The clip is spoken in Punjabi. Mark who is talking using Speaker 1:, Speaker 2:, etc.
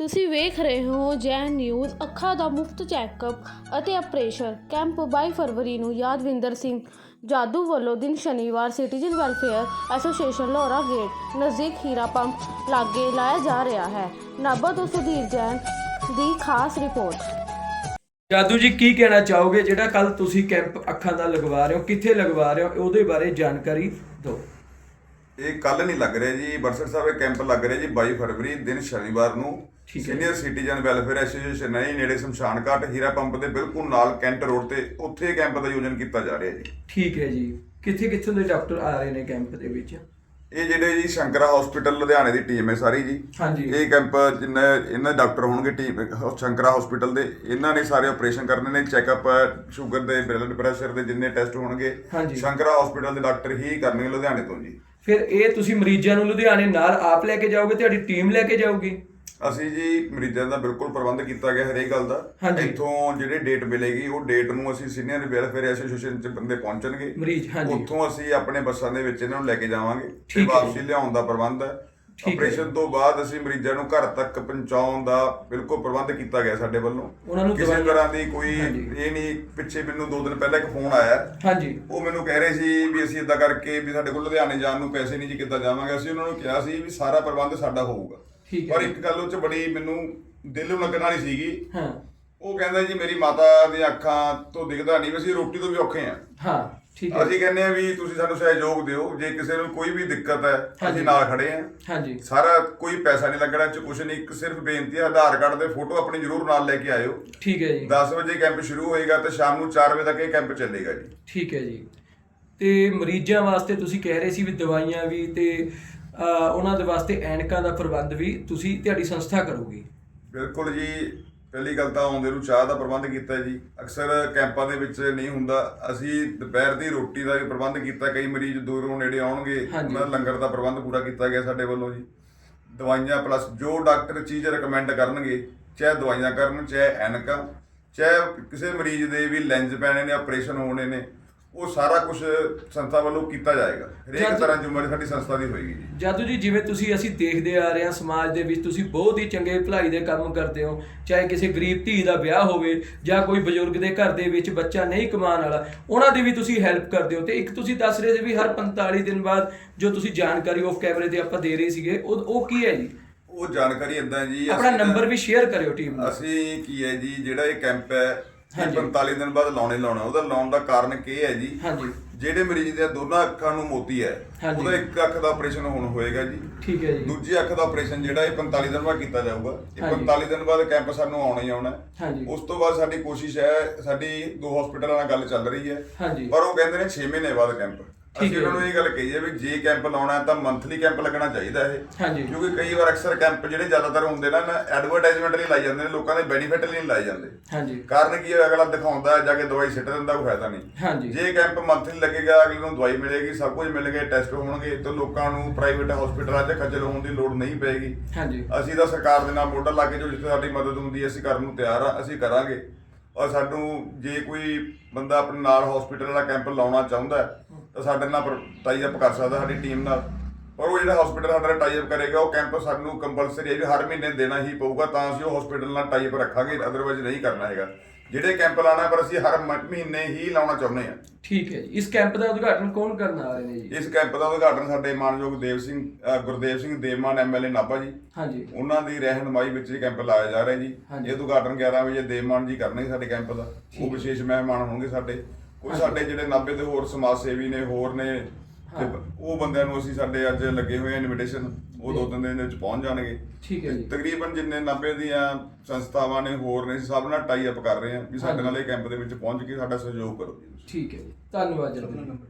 Speaker 1: ਤੁਸੀਂ ਵੇਖ ਰਹੇ ਹੋ ਜੈਨ ਨਿਊਜ਼ ਅੱਖਾਂ ਦਾ ਮੁਫਤ ਚੈੱਕਅਪ ਅਤੇ ਆਪਰੇਸ਼ਨ ਕੈਂਪ 22 ਫਰਵਰੀ ਨੂੰ। ਯਾਦਵਿੰਦਰ ਸਿੰਘ ਜਾਦੂ ਵੱਲੋਂ ਦਿਨ ਸ਼ਨੀਵਾਰ ਸਿਟੀਜ਼ਨ ਵੈਲਫੇਅਰ ਐਸੋਸੀਏਸ਼ਨ ਲੋਰਾ ਗੇਟ ਨਜ਼ਦੀਕ ਹੀਰਾ ਪੰਪ ਲਾਗੇ ਲਾਇਆ ਜਾ ਰਿਹਾ ਹੈ। ਨਾਭਾ ਤੋਂ ਸੁਧੀਰ ਜੈਨ ਦੀ ਖਾਸ ਰਿਪੋਰਟ।
Speaker 2: ਜਾਦੂ ਜੀ ਕੀ ਕਹਿਣਾ ਚਾਹੋਗੇ? ਜਿਹੜਾ ਕੱਲ ਤੁਸੀਂ ਕੈਂਪ ਅੱਖਾਂ ਦਾ ਲਗਵਾ ਰਹੇ ਹੋ ਕਿੱਥੇ ਲਗਵਾ ਰਹੇ ਹੋ? ਉਹਦੇ ਬਾਰੇ ਜਾਣਕਾਰੀ ਦਿਓ।
Speaker 3: ਇਹ ਕੱਲ ਨਹੀਂ ਲੱਗ ਰਿਹਾ ਜੀ। ਬਰਸਰ ਸਾਹਿਬ ਇਹ ਕੈਂਪ ਲੱਗ ਰਿਹਾ ਜੀ 22 ਫਰਵਰੀ ਦਿਨ ਸ਼ਨੀਵਾਰ ਨੂੰ।
Speaker 2: ਠੀਕ ਹੈ।
Speaker 3: ਸੀਨੀਅਰ ਸਿਟੀਜ਼ਨ ਵੈਲਫੇਅਰ ਐਸੋਸੀਏਸ਼ਨ ਹੈ ਜੀ, ਨੇੜੇ ਸ਼ਮਸ਼ਾਨ ਘਾਟ ਹੀਰਾ ਪੰਪ ਦੇ ਬਿਲਕੁਲ ਨਾਲ ਕੈਂਟ ਰੋਡ ਤੇ ਉੱਥੇ ਇਹ ਕੈਂਪ ਦਾ ਆਯੋਜਨ ਕੀਤਾ ਜਾ ਰਿਹਾ ਜੀ।
Speaker 2: ਠੀਕ ਹੈ ਜੀ। ਕਿੱਥੇ ਕਿੱਥੋਂ ਦੇ ਡਾਕਟਰ ਆ ਰਹੇ ਨੇ ਕੈਂਪ ਦੇ ਵਿੱਚ?
Speaker 3: ਇਹ ਜਿਹੜੇ ਜੀ ਸ਼ੰਕਰਾ ਹਸਪੀਟਲ ਲੁਧਿਆਣੇ ਦੀ ਟੀਮ ਹੈ ਸਾਰੀ ਜੀ।
Speaker 2: ਹਾਂਜੀ।
Speaker 3: ਇਹ ਕੈਂਪ ਜਿੰਨੇ ਇਹਨਾਂ ਡਾਕਟਰ ਹੋਣਗੇ ਟੀਮ ਸ਼ੰਕਰਾ ਹਸਪੀਟਲ ਦੇ। ਇਹਨਾਂ ਨੇ ਸਾਰੇ ਆਪਰੇਸ਼ਨ ਕਰਨੇ ਨੇ ਚੈੱਕਅਪ ਸ਼ੂਗਰ ਦੇ ਬਲੱਡ ਪ੍ਰੈਸ਼ਰ ਦੇ ਜਿੰਨੇ ਟੈਸਟ ਹੋਣਗੇ। ਸ਼ੰਕਰਾ ਹਸਪੀਟਲ ਦੇ ਡਾਕਟਰ ਹੀ ਕਰਨਗੇ ਲੁਧਿਆਣੇ ਤੋਂ ਜੀ।
Speaker 2: ਫਿਰ ਇਹ ਤੁਸੀਂ ਮਰੀਜ਼ਾਂ ਨੂੰ ਲੁਧਿਆਣੇ ਨਾਲ ਆਪ ਲੈ ਕੇ ਜਾਓਗੇ ਤੁਹਾਡੀ ਟੀਮ ਲੈ ਕੇ ਜਾਊਗੀ?
Speaker 3: ਅਸੀਂ ਜੀ ਮਰੀਜ਼ਾਂ ਦਾ ਬਿਲਕੁਲ ਪ੍ਰਬੰਧ ਕੀਤਾ ਗਿਆ ਹਰੇਕ ਗੱਲ ਦਾ।
Speaker 2: ਹਾਂਜੀ।
Speaker 3: ਇੱਥੋਂ ਜਿਹੜੇ ਡੇਟ ਮਿਲੇਗੀ ਉਹ ਡੇਟ ਨੂੰ ਅਸੀਂ ਸੀਨੀਅਰ ਵੈਲਫੇਅਰ ਐਸੋਸੀਏਸ਼ਨ ਚ ਬੰਦੇ ਪਹੁੰਚਣਗੇ।
Speaker 2: ਮਰੀਜ਼ ਹਾਂਜੀ।
Speaker 3: ਉੱਥੋਂ ਅਸੀਂ ਆਪਣੇ ਬੱਸਾਂ ਦੇ ਵਿੱਚ ਇਹਨਾਂ ਨੂੰ ਲੈ ਕੇ ਜਾਵਾਂਗੇ। ਤੇ
Speaker 2: ਠੀਕ ਹੈ
Speaker 3: ਵਾਪਸੀ ਲਿਆਉਣ ਦਾ ਪ੍ਰਬੰਧ ਹੈ।
Speaker 2: ਠੀਕ ਹੈ।
Speaker 3: ਆਪਰੇਸ਼ਨ ਤੋਂ ਬਾਅਦ ਅਸੀਂ ਮਰੀਜ਼ਾਂ ਨੂੰ ਘਰ ਤੱਕ ਪਹੁੰਚਾਉਣ ਦਾ ਬਿਲਕੁਲ ਪ੍ਰਬੰਧ ਕੀਤਾ ਗਿਆ ਸਾਡੇ ਵੱਲੋਂ।
Speaker 2: ਉਹਨਾਂ ਨੂੰ
Speaker 3: ਕਿਸੇ
Speaker 2: ਦਵਾਈਆਂ-
Speaker 3: ਤਰ੍ਹਾਂ ਦੀ ਕੋਈ
Speaker 2: ਹਾਂਜੀ।
Speaker 3: ਇਹ ਨਹੀਂ ਪਿੱਛੇ ਮੈਨੂੰ ਦੋ ਦਿਨ ਪਹਿਲਾਂ ਇੱਕ ਫੋਨ ਆਇਆ।
Speaker 2: ਹਾਂਜੀ।
Speaker 3: ਉਹ ਮੈਨੂੰ ਕਹਿ ਰਹੇ ਸੀ ਵੀ ਅਸੀਂ ਇਦਾਂ ਕਰਕੇ ਵੀ ਸਾਡੇ ਕੋਲ ਲੁਧਿਆਣੇ ਜਾਣ ਨੂੰ ਪੈਸੇ ਨਹੀਂ ਜੀ ਕਿੱਦਾਂ ਜਾਵਾਂਗੇ। ਅਸੀਂ ਉਹਨਾਂ ਨੂੰ ਕਿਹਾ ਸੀ ਵੀ ਸਾਰਾ ਪ੍ਰਬੰਧ ਸਾਡਾ ਹੋਊਗਾ।
Speaker 2: ਠੀਕ ਹੈ
Speaker 3: ਪਰ ਇੱਕ ਗੱਲ ਉਹ ਚ ਬੜੀ ਮੈਨੂੰ ਦਿਲ ਨੂੰ ਲੱਗਣ ਵਾਲੀ ਸੀਗੀ।
Speaker 2: ਹਾਂ।
Speaker 3: ਉਹ ਕਹਿੰਦਾ ਜੀ ਮੇਰੀ ਮਾਤਾ ਦੀਆਂ ਅੱਖਾਂ ਤੋਂ ਦਿਖਦਾ ਨਹੀਂ ਵੀ ਅਸੀਂ ਰੋਟੀ ਤੋਂ ਵੀ ਔਖੇ ਆ
Speaker 2: ਹਾਂ ਠੀਕ ਹੈ।
Speaker 3: ਅਸੀਂ ਕਹਿੰਦੇ ਆ ਵੀ ਤੁਸੀਂ ਸਾਨੂੰ ਸਹਿਯੋਗ ਦਿਓ ਜੇ ਕਿਸੇ ਨੂੰ ਕੋਈ ਵੀ ਦਿੱਕਤ ਹੈ। ਅਸੀਂ ਨਾਲ ਖੜੇ ਆ
Speaker 2: ਹਾਂਜੀ।
Speaker 3: ਸਾਰਾ ਕੋਈ ਪੈਸਾ ਨਹੀਂ ਲੱਗਣਾ ਚ ਕੁਛ ਨਹੀਂ ਇੱਕ ਸਿਰਫ ਬੇਨਤੀ ਹੈ ਆਧਾਰ ਕਾਰਡ ਦੇ ਫੋਟੋ ਆਪਣੀ ਜ਼ਰੂਰ ਨਾਲ ਲੈ ਕੇ ਆਇਓ।
Speaker 2: ਠੀਕ ਹੈ ਜੀ।
Speaker 3: 10 ਵਜੇ ਕੈਂਪ ਸ਼ੁਰੂ ਹੋਏਗਾ ਤੇ ਸ਼ਾਮ ਨੂੰ 4 ਵਜੇ ਤੱਕ ਇਹ ਕੈਂਪ ਚੱਲੇਗਾ ਜੀ।
Speaker 2: ਠੀਕ ਹੈ ਜੀ। ਤੇ ਮਰੀਜ਼ਾਂ ਵਾਸਤੇ ਤੁਸੀਂ ਕਹਿ ਰਹੇ ਸੀ ਵੀ ਦਵਾਈਆਂ ਵੀ ਤੇ ਉਹਨਾਂ ਦੇ ਵਾਸਤੇ ਐਨਕਾਂ ਦਾ ਪ੍ਰਬੰਧ ਵੀ ਤੁਸੀਂ ਤੁਹਾਡੀ ਸੰਸਥਾ ਕਰੂਗੀ।
Speaker 3: ਬਿਲਕੁਲ ਜੀ ਪਹਿਲੀ ਗੱਲ ਤਾਂ ਆਉਂਦੇ ਨੂੰ ਚਾਹ ਦਾ ਪ੍ਰਬੰਧ ਕੀਤਾ ਜੀ। ਅਕਸਰ ਕੈਂਪਾਂ ਦੇ ਵਿੱਚ ਨਹੀਂ ਹੁੰਦਾ। ਅਸੀਂ ਦੁਪਹਿਰ ਦੀ ਰੋਟੀ ਦਾ ਵੀ ਪ੍ਰਬੰਧ ਕੀਤਾ ਕਈ ਮਰੀਜ਼ ਦੂਰੋਂ ਨੇੜੇ ਆਉਣਗੇ। ਉਹਨਾਂ ਲੰਗਰ ਦਾ ਪ੍ਰਬੰਧ ਪੂਰਾ ਕੀਤਾ ਗਿਆ ਸਾਡੇ ਵੱਲੋਂ ਜੀ। ਦਵਾਈਆਂ ਪਲੱਸ ਜੋ ਡਾਕਟਰ ਚੀਜ਼ ਰეკਮੈਂਡ ਕਰਨਗੇ ਚਾਹੇ ਦਵਾਈਆਂ ਕਰਨ ਚਾਹੇ ਐਨਕਾਂ ਚਾਹੇ ਕਿਸੇ ਮਰੀਜ਼ ਦੇ ਵੀ ਲੈਂਸ ਪੈਣੇ ਨੇ ਆਪਰੇਸ਼ਨ ਹੋਣੇ ਨੇ ਉਹ ਸਾਰਾ ਕੁਝ ਸੰਸਥਾ ਵੱਲੋਂ ਕੀਤਾ ਜਾਏਗਾ। ਹਰੇਕ
Speaker 2: ਜਦ-
Speaker 3: ਤਰ੍ਹਾਂ ਜ਼ਿੰਮੇਵਾਰੀ ਸਾਡੀ ਸੰਸਥਾ ਦੀ ਹੋਏਗੀ ਜੀ।
Speaker 2: ਜਾਦੂ ਜੀ ਜਿਵੇਂ ਤੁਸੀਂ ਅਸੀਂ ਦੇਖਦੇ ਆ ਰਹੇ ਹਾਂ ਸਮਾਜ ਦੇ ਵਿੱਚ ਤੁਸੀਂ ਬਹੁਤ ਹੀ ਚੰਗੇ ਭਲਾਈ ਦੇ ਕੰਮ ਕਰਦੇ ਹੋ। ਚਾਹੇ ਕਿਸੇ ਗਰੀਬ ਧੀ ਦਾ ਵਿਆਹ ਹੋਵੇ ਜਾਂ ਕੋਈ ਬਜ਼ੁਰਗ ਦੇ ਘਰ ਦੇ ਵਿੱਚ ਬੱਚਾ ਨਹੀਂ ਕਮਾਉਣ ਵਾਲਾ ਉਹਨਾਂ ਦੀ ਵੀ ਤੁਸੀਂ ਹੈਲਪ ਕਰਦੇ ਹੋ। ਤੇ ਇੱਕ ਤੁਸੀਂ ਦੱਸ ਰਹੇ ਸੀ ਵੀ ਹਰ 45 ਦਿਨ ਬਾਅਦ ਜੋ ਤੁਸੀਂ ਜਾਣਕਾਰੀ ਆਫ ਕੈਮਰੇ ਤੇ ਆਪਾਂ ਦੇ ਰਹੇ ਸੀਗੇ ਉਹ ਉਹ ਕੀ ਹੈ ਜੀ?
Speaker 3: ਉਹ ਜਾਣਕਾਰੀ ਇਦਾਂ ਜੀ
Speaker 2: ਆਪਣਾ
Speaker 3: ਅਸੀਂ
Speaker 2: ਨੰਬਰ ਵੀ ਸ਼ੇਅਰ ਕਰਿਓ ਟੀਮ ਨੂੰ।
Speaker 3: ਅਸੀਂ ਕੀ ਹੈ ਜੀ ਜਿਹੜਾ ਇਹ ਕੈਂਪ ਹੈ
Speaker 2: ਹਾਂਜੀ।
Speaker 3: 45 ਦਿਨ ਬਾਅਦ ਲਾਉਣੇ ਲਾਉਣਾ ਉਹਦਾ ਲਾਉਣ ਦਾ ਕਾਰਨ ਕੀ ਹੈ ਜੀ?
Speaker 2: ਹਾਂਜੀ।
Speaker 3: ਜਿਹੜੇ ਮਰੀਜ਼ ਦੀਆਂ ਦੋਨਾਂ ਅੱਖਾਂ ਨੂੰ ਮੋਤੀ ਹੈ
Speaker 2: ਹਾਂਜੀ।
Speaker 3: ਉਹਦਾ ਇੱਕ ਅੱਖ ਦਾ ਆਪਰੇਸ਼ਨ ਹੁਣ ਹੋਏਗਾ ਜੀ।
Speaker 2: ਠੀਕ ਹੈ ਜੀ।
Speaker 3: ਦੂਜੀ ਅੱਖ ਦਾ ਆਪਰੇਸ਼ਨ ਜਿਹੜਾ ਇਹ 45 ਦਿਨ ਬਾਅਦ ਕੀਤਾ ਜਾਊਗਾ। ਇਹ
Speaker 2: ਹਾਂਜੀ।
Speaker 3: 45 ਦਿਨ ਬਾਅਦ ਕੈਂਪ ਸਾਨੂੰ ਆਉਣਾ ਹੀ ਆਉਣਾ ਹੈ।
Speaker 2: ਹਾਂਜੀ।
Speaker 3: ਉਸ ਤੋਂ ਬਾਅਦ ਸਾਡੀ ਕੋਸ਼ਿਸ਼ ਹੈ ਸਾਡੀ ਦੋ ਹਸਪੀਟਲਾਂ ਨਾਲ ਗੱਲ ਚੱਲ ਰਹੀ ਹੈ।
Speaker 2: ਹਾਂਜੀ।
Speaker 3: ਪਰ ਉਹ ਕਹਿੰਦੇ ਨੇ 6 ਮਹੀਨੇ ਬਾਅਦ ਕੈਂਪ। ਅਸੀਂ
Speaker 2: ਹੈ
Speaker 3: ਉਹਨਾਂ ਨੂੰ ਇਹ ਗੱਲ ਕਹੀ ਹੈ ਵੀ ਜੇ ਕੈਂਪ ਲਾਉਣਾ ਹੈ ਤਾਂ ਮੰਥਲੀ ਕੈਂਪ ਲੱਗਣਾ ਚਾਹੀਦਾ ਇਹ।
Speaker 2: ਹਾਂਜੀ।
Speaker 3: ਕਿਉਂਕਿ ਕਈ ਵਾਰ ਅਕਸਰ ਕੈਂਪ ਜਿਹੜੇ ਜ਼ਿਆਦਾਤਰ ਹੁੰਦੇ ਨੇ ਐਡਵਰਟਾਈਜ਼ਮੈਂਟ ਲਈ ਲਾਈ ਜਾਂਦੇ ਨੇ ਲੋਕਾਂ ਦੇ ਬੈਨੀਫਿਟ ਲਈ ਲਾਏ ਜਾਂਦੇ।
Speaker 2: ਹਾਂਜੀ।
Speaker 3: ਕਾਰਨ ਕੀ ਹੈ ਅਗਲਾ ਦਿਖਾਉਂਦਾ ਜਾ ਕੇ ਦਵਾਈ ਸਿੱਟ ਦਿੰਦਾ ਕੋਈ ਫਾਇਦਾ ਨਹੀਂ।
Speaker 2: ਹਾਂਜੀ।
Speaker 3: ਜੇ ਕੈਂਪ ਮੰਥਲੀ ਲੱਗੇਗਾ ਅਗਲੇ ਨੂੰ ਦਵਾਈ ਮਿਲੇਗੀ ਸਭ ਕੁਝ ਮਿਲੇਗਾ ਟੈਸਟ ਹੋਣਗੇ ਤੇ ਲੋਕਾਂ ਨੂੰ ਪ੍ਰਾਈਵੇਟ ਹਸਪੀਟਲਾਂ 'ਚ ਖੱਜਲ ਹੋਣ ਦੀ ਲੋੜ ਨਹੀਂ ਪਏਗੀ।
Speaker 2: ਹਾਂਜੀ।
Speaker 3: ਅਸੀਂ ਤਾਂ ਸਰਕਾਰ ਦੇ ਨਾਲ ਮੋਢਾ ਲਾ ਕੇ ਜੋ ਜਿੱਥੇ ਸਾਡੀ ਮਦਦ ਹੁੰਦੀ ਹੈ ਅਸੀਂ ਕਰਨ ਨੂੰ ਤਿਆਰ ਆ ਅਸੀਂ ਕਰਾਂਗੇ। ਔਰ ਸਾਨੂੰ ਜੇ ਕੋਈ ਬੰਦਾ ਆਪਣੇ ਨਾਲ ਹਸਪੀਟਲ ਵਾਲਾ ਕੈਂਪ ਲਾਉਣਾ ਚਾਹੁੰਦਾ ਤਾਂ ਸਾਡੇ ਨਾਲ ਟਾਈ ਅਪ ਕਰ ਸਕਦਾ ਸਾਡੀ ਟੀਮ ਨਾਲ। ਪਰ ਉਹ ਜਿਹੜਾ ਹਸਪੀਟਲ ਸਾਡਾ ਟਾਈ ਅਪ ਕਰੇਗਾ, ਉਹ ਕੈਂਪ ਸਾਨੂੰ ਕੰਪਲਸਰੀ ਹੈ ਵੀ ਹਰ ਮਹੀਨੇ ਦੇਣਾ ਹੀ ਪਊਗਾ, ਤਾਂ ਅਸੀਂ ਉਹ ਹਸਪੀਟਲ ਨਾਲ ਟਾਈ ਅਪ ਰੱਖਾਂਗੇ ਅਦਰਵਾਈਜ਼ ਨਹੀਂ ਕਰਨਾ ਹੈਗਾ। ਜਿਹੜੇ ਕੈਂਪ ਲਾਣਾ ਪਰ ਅਸੀਂ ਹਰ ਮਹੀਨੇ ਹੀ ਲਾਉਣਾ ਚਾਹੁੰਦੇ ਹਾਂ।
Speaker 2: ਠੀਕ ਹੈ ਜੀ। ਇਸ ਕੈਂਪ ਦਾ ਉਦਘਾਟਨ ਕੌਣ ਕਰਨ ਆ ਰਹੇ ਨੇ ਜੀ?
Speaker 3: ਇਸ ਕੈਂਪ ਦਾ ਉਦਘਾਟਨ ਸਾਡੇ ਮਾਨਯੋਗ ਦੇਵ ਸਿੰਘ ਅ, ਗੁਰਦੇਵ ਸਿੰਘ ਦੇਵਮਾਨ ਐਮਐਲਏ ਨਾਭਾ ਜੀ।
Speaker 2: ਹਾਂਜੀ।
Speaker 3: ਉਹਨਾਂ ਦੀ ਰਹਿਨਮਾਈ ਵਿੱਚ ਇਹ ਕੈਂਪ ਲਾਇਆ ਜਾ ਰਿਹਾ ਜੀ।
Speaker 2: ਹਾਂਜੀ।
Speaker 3: ਇਹ ਉਦਘਾਟਨ 11 ਵਜੇ ਦੇਵਮਾਨ ਜੀ ਕਰਨਗੇ ਸਾਡੇ ਕੈਂਪ ਦਾ। ਉਹ। ਵਿਸ਼ੇਸ਼ ਮਹਿਮਾਨ ਹੋਣਗੇ ਸਾਡੇ। ਕੋਈ। ਸਾਡੇ ਜਿਹੜੇ ਨਾਭੇ ਦੇ ਹੋਰ ਸਮਾਜ ਸੇਵੀ ਨੇ ਹੋਰ ਨੇ ਤੇ। ਉਹ ਬੰਦਿਆਂ ਨੂੰ ਅਸੀਂ ਸਾਡੇ ਅੱਜ ਲੱਗੇ ਹੋਏ ਇਨਵੀਟੇਸ਼ਨ ਉਹ ਦੋ ਤਿੰਨ ਦਿਨ ਦੇ ਵਿੱਚ ਪਹੁੰਚ ਜਾਣਗੇ।
Speaker 2: ਠੀਕ ਹੈ ਜੀ।
Speaker 3: ਤਕਰੀਬਨ ਜਿੰਨੇ ਨਾਭੇ ਦੀਆਂ ਸੰਸਥਾਵਾਂ ਨੇ ਹੋਰ ਨੇ ਸਭ ਨਾਲ ਟਾਈ ਅਪ ਕਰ ਰਹੇ ਆ ਵੀ ਸਾਡੇ। ਨਾਲ ਇਹ ਕੈਂਪ ਦੇ ਵਿੱਚ ਪਹੁੰਚ ਕੇ ਸਾਡਾ ਸਹਿਯੋਗ ਕਰੋ। ਜੀ
Speaker 2: ਠੀਕ ਹੈ ਜੀ। ਧੰਨਵਾਦ ਜਨਾਬ